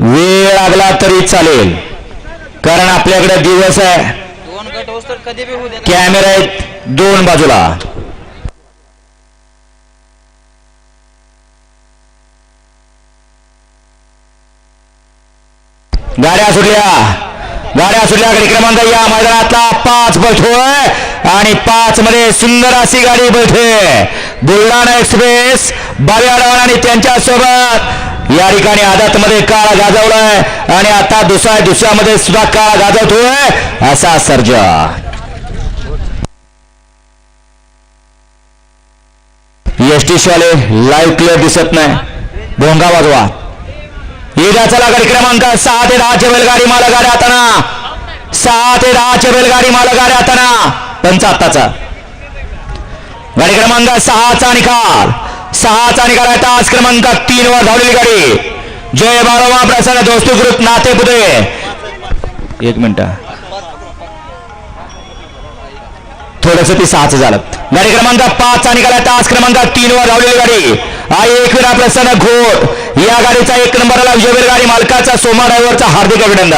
वेळ लागला तरी चालेल. कारण आपल्याकडे दिवस आहे. दोन गट होस तर कधी बी होऊ दे कॅमेरा आहेत दोन बाजूला. गाड्या सुटल्या. गाड्या सुटल्या. क्रमांक या मैदानातला पाच बैठोय आणि पाच मध्ये सुंदर अशी गाडी बैठे. बुलढाणा एक्सप्रेस बावी आणि त्यांच्यासोबत या ठिकाणी आदात मध्ये काळ गाजवलाय आणि आता दुसऱ्या दुसऱ्यामध्ये सुद्धा काळ गाजवतोय असा सर्जा एस टी शाले लाईव्ह क्लिअर दिसत नाही. भोंगा वाजवा. येजा चला गाडी क्रमांक सहा ते दहाच्या बैलगाडी मालक गाड्या हाताना सहा ते दहाच्या बैलगाडी मालक गाड्या हाताना आत्ताचा गाडी क्रमांक सहाचा निकाल. सहाचा निकाल आहे तास क्रमांक तीन वर धावलेली गाडी. जय बारोबा प्रसन्न दोस्तीकृत नाते पुते. एक मिनिट. थोडस ती सहाच झालं. गाडी क्रमांक पाचचा निघाला तास क्रमांक तीन वर धावलेली गाडी. आई वेळा प्रसन्न घोट. या गाडीचा एक नंबरला विजयवीर गाडी मालकाचा सोमा ड्रायव्हरचा हार्दिक अभिनंदन.